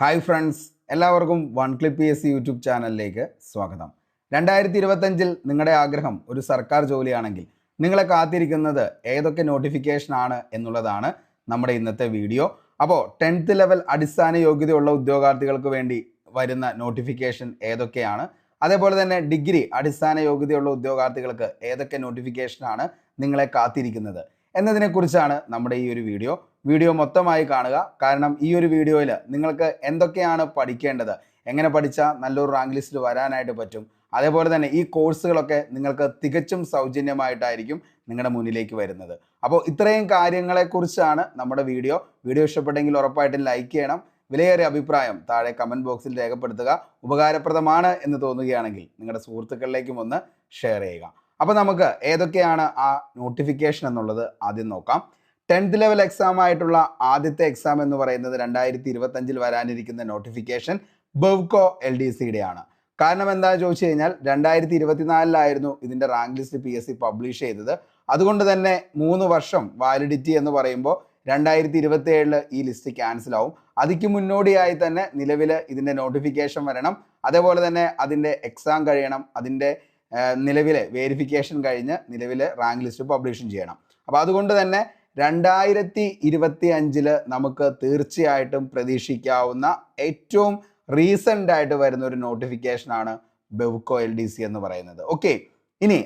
Hi friends എല്ലാവർക്കും one clip P S C YouTube ചാനലിലേക്ക് സ്വാഗതം. രണ്ടായിരത്തി ഇരുപത്തഞ്ചിൽ നിങ്ങളുടെ ആഗ്രഹം ഒരു സർക്കാർ ജോലിയാണെങ്കിൽ നിങ്ങളെ കാത്തിരിക്കുന്നത് ഏതൊക്കെ നോട്ടിഫിക്കേഷൻ ആണ് എന്നുള്ളതാണ് നമ്മുടെ ഇന്നത്തെ വീഡിയോ അപ്പോൾ ടെൻത്ത് ലെവൽ അടിസ്ഥാന യോഗ്യതയുള്ള ഉദ്യോഗാർത്ഥികൾക്ക് വേണ്ടി വരുന്ന നോട്ടിഫിക്കേഷൻ ഏതൊക്കെയാണ്? അതേപോലെ തന്നെ ഡിഗ്രി അടിസ്ഥാന യോഗ്യതയുള്ള ഉദ്യോഗാർത്ഥികൾക്ക് ഏതൊക്കെ നോട്ടിഫിക്കേഷനാണ് നിങ്ങളെ കാത്തിരിക്കുന്നത്? എന്നതിനെക്കുറിച്ചാണ് നമ്മുടെ ഈ ഒരു വീഡിയോ വീഡിയോ മൊത്തമായി കാണുക. കാരണം ഈ ഒരു വീഡിയോയിൽ നിങ്ങൾക്ക് എന്തൊക്കെയാണ് പഠിക്കേണ്ടത്? എങ്ങനെ പഠിച്ചാൽ നല്ലൊരു റാങ്ക് ലിസ്റ്റിൽ വരാനായിട്ട് പറ്റും? അതേപോലെ തന്നെ ഈ കോഴ്സുകളൊക്കെ നിങ്ങൾക്ക് തികച്ചും സൗജന്യമായിട്ടായിരിക്കും നിങ്ങളുടെ മുന്നിലേക്ക് വരുന്നത്. അപ്പോൾ ഇത്രയും കാര്യങ്ങളെക്കുറിച്ചാണ് നമ്മുടെ വീഡിയോ. വീഡിയോ ഇഷ്ടപ്പെട്ടെങ്കിൽ ഉറപ്പായിട്ടും ലൈക്ക് ചെയ്യണം. വിലയേറിയ അഭിപ്രായം താഴെ കമന്റ് ബോക്സിൽ രേഖപ്പെടുത്തുക. ഉപകാരപ്രദമാണ് എന്ന് തോന്നുകയാണെങ്കിൽ നിങ്ങളുടെ സുഹൃത്തുക്കളിലേക്കും ഒന്ന് ഷെയർ ചെയ്യുക. അപ്പോൾ നമുക്ക് ഏതൊക്കെയാണ് ആ നോട്ടിഫിക്കേഷൻ എന്നുള്ളത് ആദ്യം നോക്കാം. ടെൻത്ത് ലെവൽ എക്സാം ആയിട്ടുള്ള ആദ്യത്തെ എക്സാം എന്ന് പറയുന്നത് രണ്ടായിരത്തി ഇരുപത്തഞ്ചിൽ വരാനിരിക്കുന്ന നോട്ടിഫിക്കേഷൻ ബെവ്കോ എൽ ഡി സിയുടെ ആണ് കാരണം എന്താ ചോദിച്ചു കഴിഞ്ഞാൽ രണ്ടായിരത്തി ഇരുപത്തിനാലിലായിരുന്നു ഇതിന്റെ rank list P S C publish ചെയ്തത്. അതുകൊണ്ട് തന്നെ മൂന്ന് വർഷം വാലിഡിറ്റി എന്ന് പറയുമ്പോൾ രണ്ടായിരത്തി ഇരുപത്തി ഏഴിൽ ഈ ലിസ്റ്റ് ക്യാൻസൽ ആവും. അതിക്ക് മുന്നോടിയായി തന്നെ നിലവിൽ ഇതിന്റെ നോട്ടിഫിക്കേഷൻ വരണം. അതേപോലെ തന്നെ അതിന്റെ എക്സാം കഴിയണം. അതിന്റെ നിലവിലെ വേരിഫിക്കേഷൻ കഴിഞ്ഞ് നിലവിലെ റാങ്ക് ലിസ്റ്റ് പബ്ലിഷും ചെയ്യണം. അപ്പോൾ അതുകൊണ്ട് തന്നെ രണ്ടായിരത്തി ഇരുപത്തി അഞ്ചിൽ നമുക്ക് തീർച്ചയായിട്ടും പ്രതീക്ഷിക്കാവുന്ന ഏറ്റവും റീസെന്റ് ആയിട്ട് വരുന്ന ഒരു നോട്ടിഫിക്കേഷനാണ് ബെവ്കോ എൽ ഡി സി എന്ന് പറയുന്നത്. ഓക്കെ ഇനി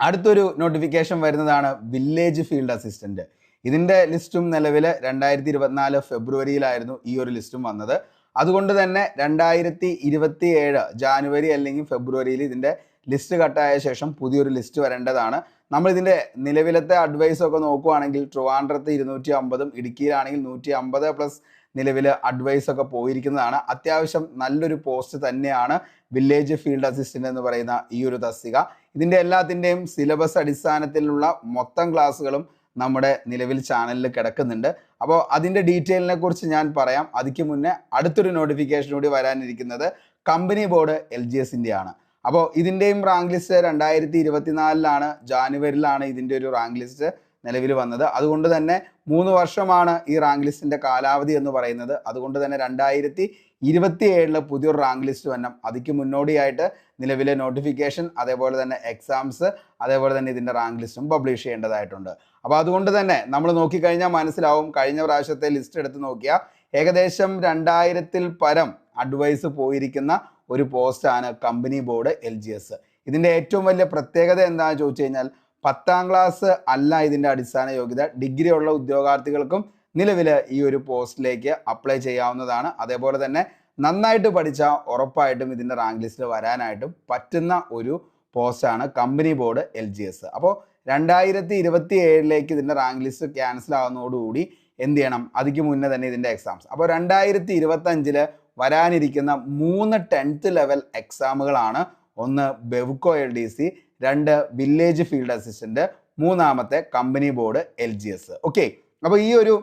അടുത്തൊരു നോട്ടിഫിക്കേഷൻ വരുന്നതാണ് വില്ലേജ് ഫീൽഡ് അസിസ്റ്റന്റ് ഇതിന്റെ ലിസ്റ്റും നിലവിൽ രണ്ടായിരത്തി ഇരുപത്തിനാല് ഫെബ്രുവരിയിലായിരുന്നു ഈ ഒരു ലിസ്റ്റും വന്നത്. അതുകൊണ്ട് തന്നെ രണ്ടായിരത്തി ഇരുപത്തി ഏഴ് ജാനുവരി അല്ലെങ്കിൽ ഫെബ്രുവരിയിൽ ഇതിന്റെ ലിസ്റ്റ് കട്ടായ ശേഷം പുതിയൊരു ലിസ്റ്റ് വരേണ്ടതാണ്. നമ്മൾ ഇതിന്റെ നിലവിലത്തെ അഡ്വൈസ് ഒക്കെ നോക്കുവാണെങ്കിൽ ട്രിവാൻഡ്രത്ത് ഇരുന്നൂറ്റി അമ്പതും ഇടുക്കിയിലാണെങ്കിൽ നൂറ്റി അമ്പത് പ്ലസ് നിലവിൽ അഡ്വൈസ് ഒക്കെ പോയിരിക്കുന്നതാണ്. അത്യാവശ്യം നല്ലൊരു പോസ്റ്റ് തന്നെയാണ് വില്ലേജ് ഫീൽഡ് അസിസ്റ്റന്റ് എന്ന് പറയുന്ന ഈ ഒരു തസ്തിക. ഇതിന്റെ എല്ലാത്തിന്റെയും സിലബസ് അടിസ്ഥാനത്തിലുള്ള മൊത്തം ക്ലാസ്സുകളും നമ്മുടെ നിലവിൽ ചാനലിൽ കിടക്കുന്നുണ്ട്. അപ്പോൾ അതിന്റെ ഡീറ്റെയിലിനെ കുറിച്ച് ഞാൻ പറയാം. അതിക്ക് മുന്നേ അടുത്തൊരു നോട്ടിഫിക്കേഷൻ കൂടി വരാനിരിക്കുന്നത് കമ്പനി ബോർഡ് എൽ ജി എസിന്റെ ആണ്. അപ്പോൾ ഇതിന്റെയും റാങ്ക് ലിസ്റ്റ് രണ്ടായിരത്തി ഇരുപത്തിനാലിലാണ് ജാനുവരിയിലാണ് ഇതിന്റെ ഒരു റാങ്ക് ലിസ്റ്റ് നിലവിൽ വന്നത്. അതുകൊണ്ട് തന്നെ മൂന്ന് വർഷമാണ് ഈ റാങ്ക് ലിസ്റ്റിന്റെ കാലാവധി എന്ന് പറയുന്നത്. അതുകൊണ്ട് തന്നെ രണ്ടായിരത്തി ഇരുപത്തി ഏഴിൽ പുതിയൊരു റാങ്ക് ലിസ്റ്റ് വന്നം അതിക്ക് മുന്നോടിയായിട്ട് നിലവിലെ നോട്ടിഫിക്കേഷൻ അതേപോലെ തന്നെ എക്സാംസ് അതേപോലെ തന്നെ ഇതിന്റെ റാങ്ക് ലിസ്റ്റും പബ്ലിഷ് ചെയ്യേണ്ടതായിട്ടുണ്ട്. അപ്പോൾ അതുകൊണ്ട് തന്നെ നമ്മൾ നോക്കിക്കഴിഞ്ഞാൽ മനസ്സിലാവും. കഴിഞ്ഞ പ്രാവശ്യത്തെ ലിസ്റ്റ് എടുത്ത് നോക്കിയാൽ ഏകദേശം രണ്ടായിരത്തിൽ പരം അഡ്വൈസ് പോയിരിക്കുന്ന ഒരു പോസ്റ്റാണ് company board L G S. ഇതിന്റെ ഏറ്റവും വലിയ പ്രത്യേകത എന്താണെന്ന് ചോദിച്ചു കഴിഞ്ഞാൽ പത്താം ക്ലാസ് അല്ല ഇതിന്റെ അടിസ്ഥാന യോഗ്യത. ഡിഗ്രി ഉള്ള ഉദ്യോഗാർത്ഥികൾക്കും നിലവിൽ ഈ ഒരു പോസ്റ്റിലേക്ക് അപ്ലൈ ചെയ്യാവുന്നതാണ്. അതേപോലെ തന്നെ നന്നായിട്ട് പഠിച്ചാൽ ഉറപ്പായിട്ടും ഇതിന്റെ റാങ്ക് ലിസ്റ്റിൽ വരാനായിട്ടും പറ്റുന്ന ഒരു പോസ്റ്റാണ് company board L G S. അപ്പോൾ രണ്ടായിരത്തി ഇരുപത്തി ഏഴിലേക്ക് ഇതിന്റെ റാങ്ക് ലിസ്റ്റ് ക്യാൻസൽ ആകുന്നതോടുകൂടി എന്ത് ചെയ്യണം? അതിക്ക് മുന്നേ തന്നെ ഇതിന്റെ എക്സാംസ്. അപ്പോൾ രണ്ടായിരത്തി ഇരുപത്തഞ്ചിൽ വരാനിരിക്കുന്ന മൂന്ന് ടെൻത്ത് ലെവൽ എക്സാമുകളാണ്. ഒന്ന് ബെവ്കോ എൽ ഡി സി രണ്ട് വില്ലേജ് ഫീൽഡ് അസിസ്റ്റന്റ് മൂന്നാമത്തെ company board L G S. Okay അപ്പോൾ ഈ ഒരു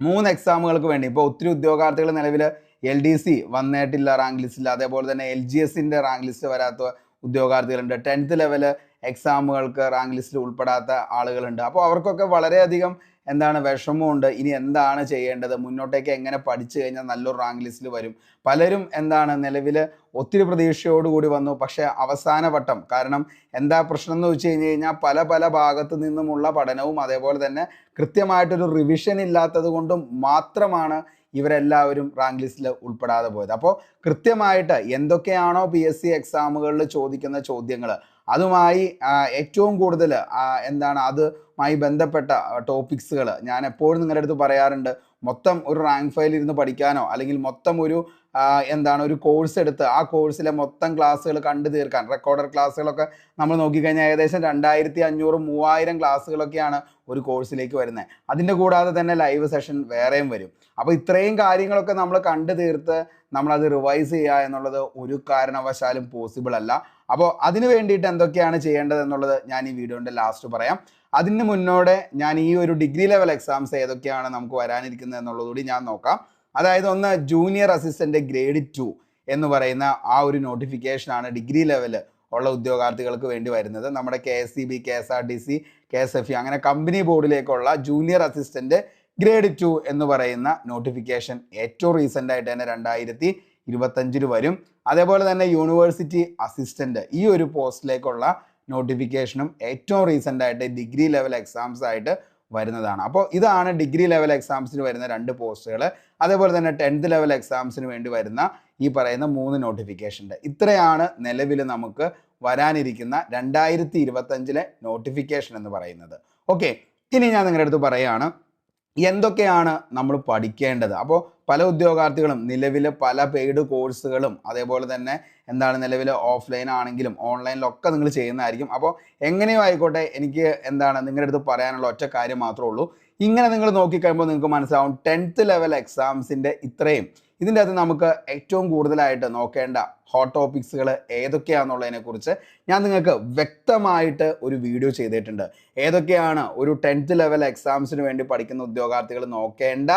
മൂന്ന് എക്സാമുകൾക്ക് വേണ്ടി ഇപ്പോൾ ഒത്തിരി ഉദ്യോഗാർത്ഥികൾ നിലവിൽ എൽ ഡി സി വന്നിട്ടില്ല റാങ്ക് ലിസ്റ്റിൽ അതേപോലെ തന്നെ എൽ ജി എസിന്റെ റാങ്ക് ലിസ്റ്റ് വരാത്ത ഉദ്യോഗാർത്ഥികളുണ്ട്. ടെൻത്ത് ലെവൽ എക്സാമുകൾക്ക് റാങ്ക് ലിസ്റ്റിൽ ഉൾപ്പെടാത്ത ആളുകളുണ്ട്. അപ്പോൾ അവർക്കൊക്കെ വളരെയധികം എന്താണ് വിഷമമുണ്ട്. ഇനി എന്താണ് ചെയ്യേണ്ടത്? മുന്നോട്ടേക്ക് എങ്ങനെ പഠിച്ചു കഴിഞ്ഞാൽ നല്ലൊരു റാങ്ക് ലിസ്റ്റിൽ വരും? പലരും എന്താണ് നിലവിൽ ഒത്തിരി പ്രതീക്ഷയോടുകൂടി വന്നു. പക്ഷേ അവസാന വട്ടം കാരണം എന്താ പ്രശ്നം എന്ന് വെച്ച് കഴിഞ്ഞ് കഴിഞ്ഞാൽ പല പല ഭാഗത്തു നിന്നുമുള്ള പഠനവും അതേപോലെ തന്നെ കൃത്യമായിട്ടൊരു റിവിഷൻ ഇല്ലാത്തത് കൊണ്ടും മാത്രമാണ് ഇവരെല്ലാവരും റാങ്ക് ലിസ്റ്റിൽ ഉൾപ്പെടാതെ പോയത്. അപ്പോൾ കൃത്യമായിട്ട് എന്തൊക്കെയാണോ പി എസ് സി എക്സാമുകളിൽ ചോദിക്കുന്ന ചോദ്യങ്ങൾ അതുമായി ഏറ്റവും കൂടുതൽ എന്താണ് അതുമായി ബന്ധപ്പെട്ട ടോപ്പിക്സുകൾ ഞാൻ എപ്പോഴും നിങ്ങളുടെ അടുത്ത് പറയാറുണ്ട്. മൊത്തം ഒരു റാങ്ക് ഫയൽ ഇരുന്ന് പഠിക്കാനോ അല്ലെങ്കിൽ മൊത്തം ഒരു എന്താണ് ഒരു കോഴ്സ് എടുത്ത് ആ കോഴ്സിലെ മൊത്തം ക്ലാസ്സുകൾ കണ്ടു തീർക്കാൻ റെക്കോർഡർ ക്ലാസ്സുകളൊക്കെ നമ്മൾ നോക്കിക്കഴിഞ്ഞാൽ ഏകദേശം രണ്ടായിരത്തി അഞ്ഞൂറ് മൂവായിരം ക്ലാസ്സുകളൊക്കെയാണ് ഒരു കോഴ്സിലേക്ക് വരുന്നത്. അതിന്റെ കൂടാതെ തന്നെ ലൈവ് സെഷൻ വേറെയും വരും. അപ്പോൾ ഇത്രയും കാര്യങ്ങളൊക്കെ നമ്മൾ കണ്ടു തീർത്ത് നമ്മളത് റിവൈസ് ചെയ്യുക എന്നുള്ളത് ഒരു കാരണവശാലും പോസിബിൾ അല്ല. അപ്പോൾ അതിന് വേണ്ടിയിട്ട് എന്തൊക്കെയാണ് ചെയ്യേണ്ടത് എന്നുള്ളത് ഞാൻ ഈ വീഡിയോന്റെ ലാസ്റ്റ് പറയാം. അതിന് മുന്നോടെ ഞാൻ ഈ ഒരു ഡിഗ്രി ലെവൽ എക്സാംസ് ഏതൊക്കെയാണ് നമുക്ക് വരാനിരിക്കുന്നത് എന്നുള്ളതുകൂടി ഞാൻ നോക്കാം. അതായത് ഒന്ന് ജൂനിയർ അസിസ്റ്റന്റ് ഗ്രേഡ് ടു എന്ന് പറയുന്ന ആ ഒരു നോട്ടിഫിക്കേഷനാണ് ഡിഗ്രി ലെവൽ ഉള്ള ഉദ്യോഗാർത്ഥികൾക്ക് വേണ്ടി വരുന്നത്. നമ്മുടെ K S C B K S R T C K S F E അങ്ങനെ കമ്പനി ബോർഡിലേക്കുള്ള ജൂനിയർ അസിസ്റ്റന്റ് ഗ്രേഡ് ടു എന്ന് പറയുന്ന നോട്ടിഫിക്കേഷൻ ഏറ്റവും റീസെന്റ് ആയിട്ട് തന്നെ രണ്ടായിരത്തി ഇരുപത്തഞ്ചിൽ വരും. അതേപോലെ തന്നെ യൂണിവേഴ്സിറ്റി അസിസ്റ്റന്റ് ഈ ഒരു പോസ്റ്റിലേക്കുള്ള നോട്ടിഫിക്കേഷനും ഏറ്റവും റീസെന്റ് ആയിട്ട് ഡിഗ്രി ലെവൽ എക്സാംസ് ആയിട്ട് വരുന്നതാണ്. അപ്പോൾ ഇതാണ് ഡിഗ്രി ലെവൽ എക്സാംസിന് വരുന്ന രണ്ട് പോസ്റ്റുകൾ അതേപോലെ തന്നെ ടെൻത്ത് ലെവൽ എക്സാംസിന് വേണ്ടി വരുന്ന ഈ പറയുന്ന മൂന്ന് നോട്ടിഫിക്കേഷന്റെ ഇത്രയാണ് നിലവിൽ നമുക്ക് വരാനിരിക്കുന്ന രണ്ടായിരത്തി ഇരുപത്തഞ്ചിലെ നോട്ടിഫിക്കേഷൻ എന്ന് പറയുന്നത്. ഓക്കെ ഇനി ഞാൻ നിങ്ങളുടെ അടുത്ത് പറയുകയാണ് എന്തൊക്കെയാണ് നമ്മൾ പഠിക്കേണ്ടത്? അപ്പോൾ പല ഉദ്യോഗാർത്ഥികളും നിലവിലെ പല പെയ്ഡ് കോഴ്സുകളും അതേപോലെ തന്നെ എന്താണ് നിലവിൽ ഓഫ്ലൈൻ ആണെങ്കിലും ഓൺലൈനിലൊക്കെ നിങ്ങൾ ചെയ്യുന്നതായിരിക്കും. അപ്പോൾ എങ്ങനെയോ ആയിക്കോട്ടെ എനിക്ക് എന്താണ് നിങ്ങളുടെ അടുത്ത് പറയാനുള്ള ഒറ്റ കാര്യം മാത്രമേ ഉള്ളൂ. ഇങ്ങനെ നിങ്ങൾ നോക്കിക്കഴിയുമ്പോൾ നിങ്ങൾക്ക് മനസ്സിലാവും ടെൻത്ത് ലെവൽ എക്സാംസിന്റെ ഇത്രയും ഇതിന്റെ അകത്ത് നമുക്ക് ഏറ്റവും കൂടുതലായിട്ട് നോക്കേണ്ട ഹോട്ട് ടോപ്പിക്സുകൾ ഏതൊക്കെയാണെന്നുള്ളതിനെക്കുറിച്ച് ഞാൻ നിങ്ങൾക്ക് വ്യക്തമായിട്ട് ഒരു വീഡിയോ ചെയ്തിട്ടുണ്ട്. ഏതൊക്കെയാണ് ഒരു ടെൻത്ത് ലെവൽ എക്സാംസിന് വേണ്ടി പഠിക്കുന്ന ഉദ്യോഗാർത്ഥികൾ നോക്കേണ്ട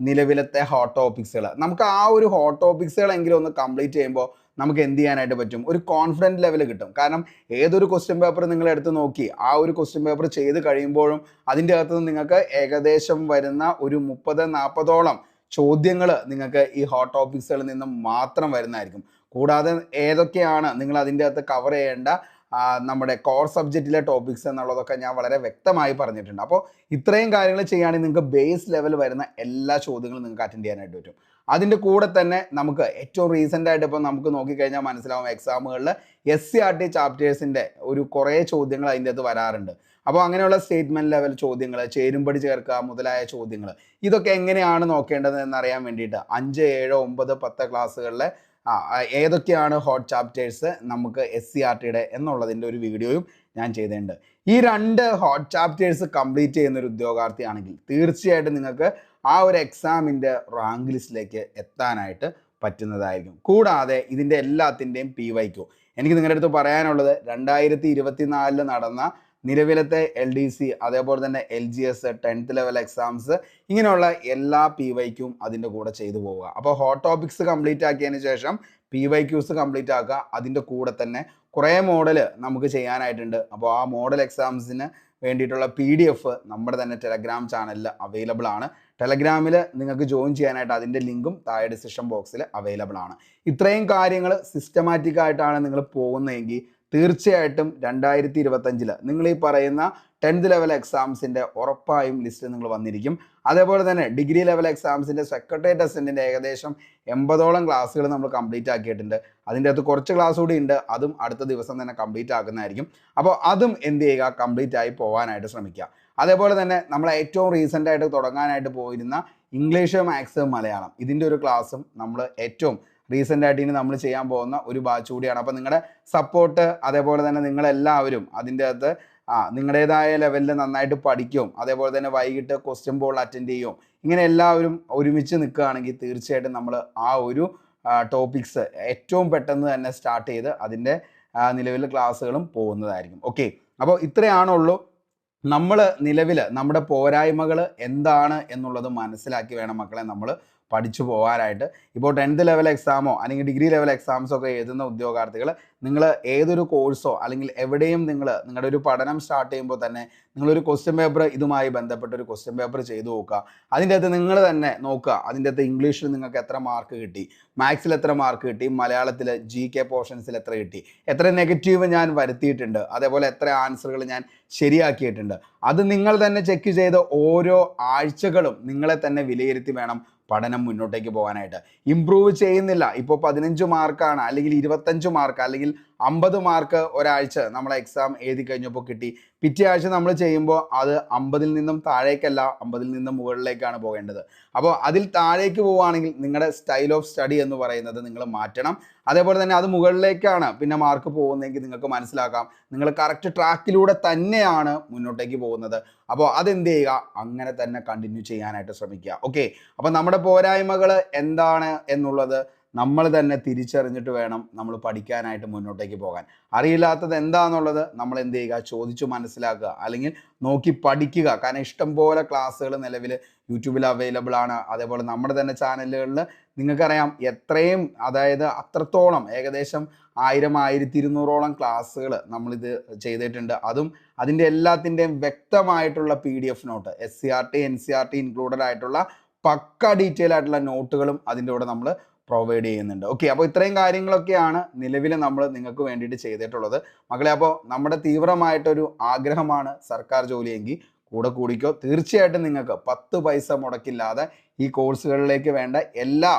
നിലവിലത്തെ ഹോട്ട് ടോപ്പിക്സുകൾ നമുക്ക് ആ ഒരു ഹോട്ട് ടോപ്പിക്സുകളെങ്കിലും ഒന്ന് കംപ്ലീറ്റ് ചെയ്യുമ്പോൾ നമുക്ക് എന്ത് ചെയ്യാനായിട്ട് പറ്റും? ഒരു കോൺഫിഡന്റ് ലെവൽ കിട്ടും. കാരണം ഏതൊരു ക്വസ്റ്റ്യൻ പേപ്പർ നിങ്ങൾ എടുത്ത് നോക്കി ആ ഒരു ക്വസ്റ്റ്യൻ പേപ്പർ ചെയ്ത് കഴിയുമ്പോഴും അതിന്റെ അകത്ത് നിങ്ങൾക്ക് ഏകദേശം വരുന്ന ഒരു മുപ്പത് നാൽപ്പതോളം ചോദ്യങ്ങൾ നിങ്ങൾക്ക് ഈ ഹോട്ട് ടോപ്പിക്സുകളിൽ നിന്നും മാത്രം വരുന്നതായിരിക്കും. കൂടാതെ ഏതൊക്കെയാണ് നിങ്ങൾ അതിന്റെ അകത്ത് കവർ ചെയ്യേണ്ട നമ്മുടെ കോർ സബ്ജക്റ്റിലെ ടോപ്പിക്സ് എന്നുള്ളതൊക്കെ ഞാൻ വളരെ വ്യക്തമായി പറഞ്ഞിട്ടുണ്ട്. അപ്പോൾ ഇത്രയും കാര്യങ്ങൾ ചെയ്യുകയാണെങ്കിൽ നിങ്ങൾക്ക് ബേസ് ലെവൽ വരുന്ന എല്ലാ ചോദ്യങ്ങളും നിങ്ങൾക്ക് അറ്റൻഡ് ചെയ്യാനായിട്ട് പറ്റും. അതിന്റെ കൂടെ തന്നെ നമുക്ക് ഏറ്റവും റീസെന്റ് ആയിട്ട് ഇപ്പോൾ നമുക്ക് നോക്കിക്കഴിഞ്ഞാൽ മനസ്സിലാവും എക്സാമുകളിൽ എസ് സി ആർ ടി ചാപ്റ്റേഴ്സിന്റെ ഒരു കുറേ ചോദ്യങ്ങൾ അതിന്റെ അകത്ത് വരാറുണ്ട്. അപ്പോൾ അങ്ങനെയുള്ള സ്റ്റേറ്റ്മെന്റ് ലെവൽ ചോദ്യങ്ങൾ ചേരുംപടി ചേർക്കുക മുതലായ ചോദ്യങ്ങൾ ഇതൊക്കെ എങ്ങനെയാണ് നോക്കേണ്ടത് എന്നറിയാൻ വേണ്ടിയിട്ട് അഞ്ച് ഏഴ് ഒമ്പത് പത്ത് ക്ലാസ്സുകളിലെ ആ, ഏതൊക്കെയാണ് ഹോട്ട് ചാപ്റ്റേഴ്സ് നമുക്ക് എസ് സി ആർ ടിയുടെ എന്നുള്ളതിന്റെ ഒരു വീഡിയോയും ഞാൻ ചെയ്തിട്ടുണ്ട്. ഈ രണ്ട് ഹോട്ട് ചാപ്റ്റേഴ്സ് കംപ്ലീറ്റ് ചെയ്യുന്ന ഒരു ഉദ്യോഗാർത്ഥിയാണെങ്കിൽ തീർച്ചയായിട്ടും നിങ്ങൾക്ക് ആ ഒരു എക്സാമിന്റെ റാങ്ക് ലിസ്റ്റിലേക്ക് എത്താനായിട്ട് പറ്റുന്നതായിരിക്കും. കൂടാതെ ഇതിന്റെ എല്ലാത്തിന്റെയും പി വൈക്കോ എനിക്ക് നിങ്ങളുടെ അടുത്ത് പറയാനുള്ളത് രണ്ടായിരത്തി ഇരുപത്തിനാലിൽ നടന്ന നിലവിലത്തെ എൽ ഡി സി അതേപോലെ തന്നെ L G S tenth level exams ഇങ്ങനെയുള്ള എല്ലാ പി വൈക്കും അതിന്റെ കൂടെ ചെയ്തു പോവുക. അപ്പോൾ ഹോട്ട് ടോപ്പിക്സ് കംപ്ലീറ്റ് ആക്കിയതിന് ശേഷം പി വൈ ക്യൂസ് കംപ്ലീറ്റ് ആക്കുക. അതിന്റെ കൂടെ തന്നെ കുറേ മോഡൽ നമുക്ക് ചെയ്യാനായിട്ടുണ്ട്. അപ്പോൾ ആ മോഡൽ എക്സാംസിന് വേണ്ടിയിട്ടുള്ള പി ഡി എഫ് നമ്മുടെ തന്നെ ടെലഗ്രാം ചാനലിൽ അവൈലബിൾ ആണ്. ടെലഗ്രാമിൽ നിങ്ങൾക്ക് ജോയിൻ ചെയ്യാനായിട്ട് അതിന്റെ ലിങ്കും താഴെ ഡിസിഷൻ ബോക്സിൽ അവൈലബിൾ ആണ്. ഇത്രയും കാര്യങ്ങൾ സിസ്റ്റമാറ്റിക് ആയിട്ടാണ് നിങ്ങൾ പോകുന്നതെങ്കിൽ തീർച്ചയായിട്ടും രണ്ടായിരത്തി ഇരുപത്തഞ്ചിൽ നിങ്ങൾ ഈ പറയുന്ന ടെൻത്ത് ലെവൽ എക്സാംസിന്റെ ഉറപ്പായും ലിസ്റ്റ് നിങ്ങൾ വന്നിരിക്കും. അതേപോലെ തന്നെ ഡിഗ്രി ലെവൽ എക്സാംസിന്റെ സെക്രട്ടേറിയറ്റ് അസിസ്റ്റന്റിന്റെ ഏകദേശം എൺപതോളം ക്ലാസ്സുകൾ നമ്മൾ കംപ്ലീറ്റ് ആക്കിയിട്ടുണ്ട്. അതിന്റെ അകത്ത് കുറച്ച് ക്ലാസ് കൂടി ഉണ്ട്. അതും അടുത്ത ദിവസം തന്നെ കംപ്ലീറ്റ് ആക്കുന്നതായിരിക്കും. അപ്പോൾ അതും എന്ത് ചെയ്യുക? കംപ്ലീറ്റ് ആയി പോകാനായിട്ട് ശ്രമിക്കുക. അതേപോലെ തന്നെ നമ്മൾ ഏറ്റവും റീസെന്റായിട്ട് തുടങ്ങാനായിട്ട് പോയിരുന്ന ഇംഗ്ലീഷ് മാത്സ് മലയാളം. ഇതിന്റെ ഒരു ക്ലാസ്സും നമ്മൾ ഏറ്റവും റീസെന്റ് ആയിട്ട് ഇനി നമ്മൾ ചെയ്യാൻ പോകുന്ന ഒരു ബാച്ച് കൂടിയാണ്. അപ്പോൾ നിങ്ങളുടെ സപ്പോർട്ട് അതേപോലെ തന്നെ നിങ്ങളെല്ലാവരും അതിന്റെ അകത്ത് ആ നിങ്ങളുടേതായ ലെവലിൽ നന്നായിട്ട് പഠിക്കും. അതേപോലെ തന്നെ വൈകിട്ട് ക്വസ്റ്റ്യൻ ബോൾ അറ്റൻഡ് ചെയ്യും. ഇങ്ങനെ എല്ലാവരും ഒരുമിച്ച് നിൽക്കുകയാണെങ്കിൽ തീർച്ചയായിട്ടും നമ്മൾ ആ ഒരു ടോപ്പിക്സ് ഏറ്റവും പെട്ടെന്ന് തന്നെ സ്റ്റാർട്ട് ചെയ്ത് അതിന്റെ നിലവിലെ ക്ലാസ്സുകളും പോകുന്നതായിരിക്കും. ഓക്കെ അപ്പോൾ ഇത്രയാണുള്ളൂ. നമ്മൾ നിലവിൽ നമ്മുടെ പോരായ്മകൾ എന്താണ് എന്നുള്ളത് മനസ്സിലാക്കി വേണം മക്കളെ നമ്മൾ പഠിച്ചു പോകാനായിട്ട്. ഇപ്പോൾ ടെൻത്ത് ലെവൽ എക്സാമോ അല്ലെങ്കിൽ ഡിഗ്രി ലെവൽ എക്സാംസോ ഒക്കെ എഴുതുന്ന ഉദ്യോഗാർത്ഥികൾ നിങ്ങൾ ഏതൊരു കോഴ്സോ അല്ലെങ്കിൽ എവിടെയും നിങ്ങൾ നിങ്ങളുടെ ഒരു പഠനം സ്റ്റാർട്ട് ചെയ്യുമ്പോൾ തന്നെ നിങ്ങളൊരു ക്വസ്റ്റ്യൻ പേപ്പർ ഇതുമായി ബന്ധപ്പെട്ട ഒരു ക്വസ്റ്റ്യൻ പേപ്പർ ചെയ്തു നോക്കുക. അതിന്റെ അകത്ത് നിങ്ങൾ തന്നെ നോക്കുക. അതിന്റെ അകത്ത് ഇംഗ്ലീഷിൽ നിങ്ങൾക്ക് എത്ര മാർക്ക് കിട്ടി. മാത്സിൽ എത്ര മാർക്ക് കിട്ടി. മലയാളത്തിൽ ജി കെ പോർഷൻസിൽ എത്ര കിട്ടി. എത്ര നെഗറ്റീവ് ഞാൻ വരുത്തിയിട്ടുണ്ട്. അതേപോലെ എത്ര ആൻസറുകൾ ഞാൻ ശരിയാക്കിയിട്ടുണ്ട്. അത് നിങ്ങൾ തന്നെ ചെക്ക് ചെയ്ത ഓരോ ആഴ്ചകളും നിങ്ങളെ തന്നെ വിലയിരുത്തി വേണം പഠനം മുന്നോട്ടേക്ക് പോകാനായിട്ട്. ഇമ്പ്രൂവ് ചെയ്യുന്നില്ല. ഇപ്പോൾ പതിനഞ്ച് മാർക്കാണ് അല്ലെങ്കിൽ ഇരുപത്തഞ്ച് മാർക്ക് അല്ലെങ്കിൽ അമ്പത് മാർക്ക് ഒരാഴ്ച നമ്മൾ എക്സാം എഴുതി കഴിഞ്ഞപ്പോൾ കിട്ടി. പിറ്റേ ആഴ്ച നമ്മൾ ചെയ്യുമ്പോൾ അത് അമ്പതിൽ നിന്നും താഴേക്കല്ല അമ്പതിൽ നിന്നും മുകളിലേക്കാണ് പോകേണ്ടത്. അപ്പോൾ അതിൽ താഴേക്ക് പോവുകയാണെങ്കിൽ നിങ്ങളുടെ സ്റ്റൈൽ ഓഫ് സ്റ്റഡി എന്ന് പറയുന്നത് നിങ്ങൾ മാറ്റണം. അതേപോലെ തന്നെ അത് മുകളിലേക്കാണ് പിന്നെ മാർക്ക് പോകുന്നതെങ്കിൽ നിങ്ങൾക്ക് മനസ്സിലാക്കാം. നിങ്ങൾ കറക്റ്റ് ട്രാക്കിലൂടെ തന്നെയാണ് മുന്നോട്ടേക്ക് പോകുന്നത്. അപ്പോൾ അതെന്ത് ചെയ്യുക? അങ്ങനെ തന്നെ കണ്ടിന്യൂ ചെയ്യാനായിട്ട് ശ്രമിക്കുക. ഓക്കെ അപ്പോൾ നമ്മുടെ പോരായ്മകൾ എന്താണ് എന്നുള്ളത് നമ്മൾ തന്നെ തിരിച്ചറിഞ്ഞിട്ട് വേണം നമ്മൾ പഠിക്കാനായിട്ട് മുന്നോട്ടേക്ക് പോകാൻ. അറിയില്ലാത്തത് എന്താണെന്നുള്ളത് നമ്മൾ എന്ത് ചെയ്യുക? ചോദിച്ചു മനസ്സിലാക്കുക. അല്ലെങ്കിൽ നോക്കി പഠിക്കുക. കാരണം ഇഷ്ടംപോലെ ക്ലാസ്സുകൾ നിലവിൽ യൂട്യൂബിൽ അവൈലബിൾ ആണ്. അതേപോലെ നമ്മുടെ തന്നെ ചാനലുകളിൽ നിങ്ങൾക്കറിയാം എത്രയും അതായത് അത്രത്തോളം ഏകദേശം ആയിരം ആയിരത്തി ഇരുന്നൂറോളം ക്ലാസ്സുകൾ നമ്മളിത് ചെയ്തിട്ടുണ്ട്. അതും അതിന്റെ എല്ലാത്തിന്റെയും വ്യക്തമായിട്ടുള്ള P D F note S C R T N C R T included ആയിട്ടുള്ള പക്ക ഡീറ്റെയിൽ ആയിട്ടുള്ള നോട്ടുകളും അതിന്റെ കൂടെ നമ്മൾ പ്രൊവൈഡ് ചെയ്യുന്നുണ്ട്. ഓക്കെ അപ്പോൾ ഇത്രയും കാര്യങ്ങളൊക്കെയാണ് നിലവിൽ നമ്മൾ നിങ്ങൾക്ക് വേണ്ടിയിട്ട് ചെയ്തിട്ടുള്ളത്. മകളെ അപ്പോൾ നമ്മുടെ തീവ്രമായിട്ടൊരു ആഗ്രഹമാണ് സർക്കാർ ജോലിയെങ്കിൽ കൂടെ കൂടിക്കോ. തീർച്ചയായിട്ടും നിങ്ങൾക്ക് പത്ത് പൈസ മുടക്കില്ലാതെ ഈ കോഴ്സുകളിലേക്ക് വേണ്ട എല്ലാ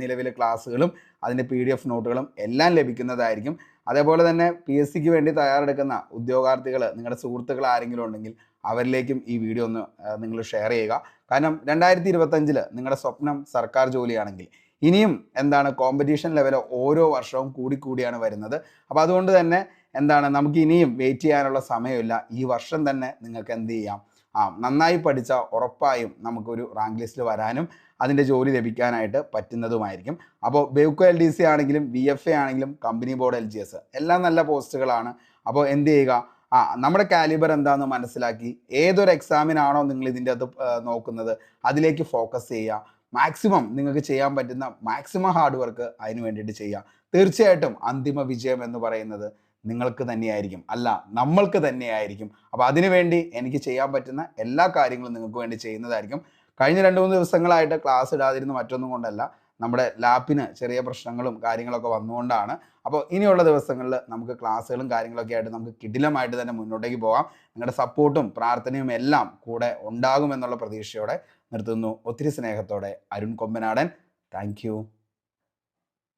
നിലവിലെ ക്ലാസ്സുകളും അതിന്റെ പി ഡി എഫ് നോട്ടുകളും എല്ലാം ലഭിക്കുന്നതായിരിക്കും. അതേപോലെ തന്നെ പി എസ് സിക്ക് വേണ്ടി തയ്യാറെടുക്കുന്ന ഉദ്യോഗാർത്ഥികൾ നിങ്ങളുടെ സുഹൃത്തുക്കൾ ആരെങ്കിലും ഉണ്ടെങ്കിൽ അവരിലേക്കും ഈ വീഡിയോ ഒന്ന് നിങ്ങൾ ഷെയർ ചെയ്യുക. കാരണം രണ്ടായിരത്തി ഇരുപത്തഞ്ചിൽ നിങ്ങളുടെ സ്വപ്നം സർക്കാർ ജോലിയാണെങ്കിൽ ഇനിയും എന്താണ് കോമ്പറ്റീഷൻ ലെവൽ ഓരോ വർഷവും കൂടിക്കൂടിയാണ് വരുന്നത്. അപ്പോൾ അതുകൊണ്ട് തന്നെ എന്താണ് നമുക്ക് ഇനിയും വെയിറ്റ് ചെയ്യാനുള്ള സമയമില്ല. ഈ വർഷം തന്നെ നിങ്ങൾക്ക് എന്ത് ചെയ്യാം? ആ നന്നായി പഠിച്ച ഉറപ്പായും നമുക്കൊരു റാങ്ക് ലിസ്റ്റിൽ വരാനും അതിന്റെ ജോലി ലഭിക്കാനായിട്ട് പറ്റുന്നതുമായിരിക്കും. അപ്പോൾ ബെവ്കോ എൽ ഡി സി ആണെങ്കിലും വി എഫ് എ ആണെങ്കിലും company board L G S എല്ലാം നല്ല പോസ്റ്റുകളാണ് അപ്പോൾ എന്ത് ചെയ്യുക? ആ നമ്മുടെ കാലിബർ എന്താണെന്ന് മനസ്സിലാക്കി. ഏതൊരു എക്സാമിനാണോ നിങ്ങൾ ഇതിന്റെ അകത്ത് നോക്കുന്നത്? അതിലേക്ക് ഫോക്കസ് ചെയ്യുക. മാക്സിമം നിങ്ങൾക്ക് ചെയ്യാൻ പറ്റുന്ന മാക്സിമം ഹാർഡ് വർക്ക് അതിന് വേണ്ടിയിട്ട് ചെയ്യുക തീർച്ചയായിട്ടും അന്തിമ വിജയം എന്ന് പറയുന്നത് നിങ്ങൾക്ക് തന്നെയായിരിക്കും. അല്ല നമ്മൾക്ക് തന്നെയായിരിക്കും. അപ്പോൾ അതിനുവേണ്ടി എനിക്ക് ചെയ്യാൻ പറ്റുന്ന എല്ലാ കാര്യങ്ങളും നിങ്ങൾക്ക് വേണ്ടി ചെയ്യുന്നതായിരിക്കും. കഴിഞ്ഞ രണ്ട് മൂന്ന് ദിവസങ്ങളായിട്ട് ക്ലാസ് ഇടാതിരുന്ന മറ്റൊന്നും കൊണ്ടല്ല നമ്മുടെ ലാപ്പിന് ചെറിയ പ്രശ്നങ്ങളും കാര്യങ്ങളൊക്കെ വന്നുകൊണ്ടാണ്. അപ്പോൾ ഇനിയുള്ള ദിവസങ്ങളിൽ നമുക്ക് ക്ലാസ്സുകളും കാര്യങ്ങളൊക്കെ ആയിട്ട് നമുക്ക് കിടിലമായിട്ട് തന്നെ മുന്നോട്ടേക്ക് പോകാം. നിങ്ങളുടെ സപ്പോർട്ടും പ്രാർത്ഥനയും എല്ലാം കൂടെ ഉണ്ടാകുമെന്നുള്ള പ്രതീക്ഷയോടെ നിർത്തുന്നു. ഒത്തിരി സ്നേഹത്തോടെ അരുൺ കൊമ്പനാടൻ. താങ്ക്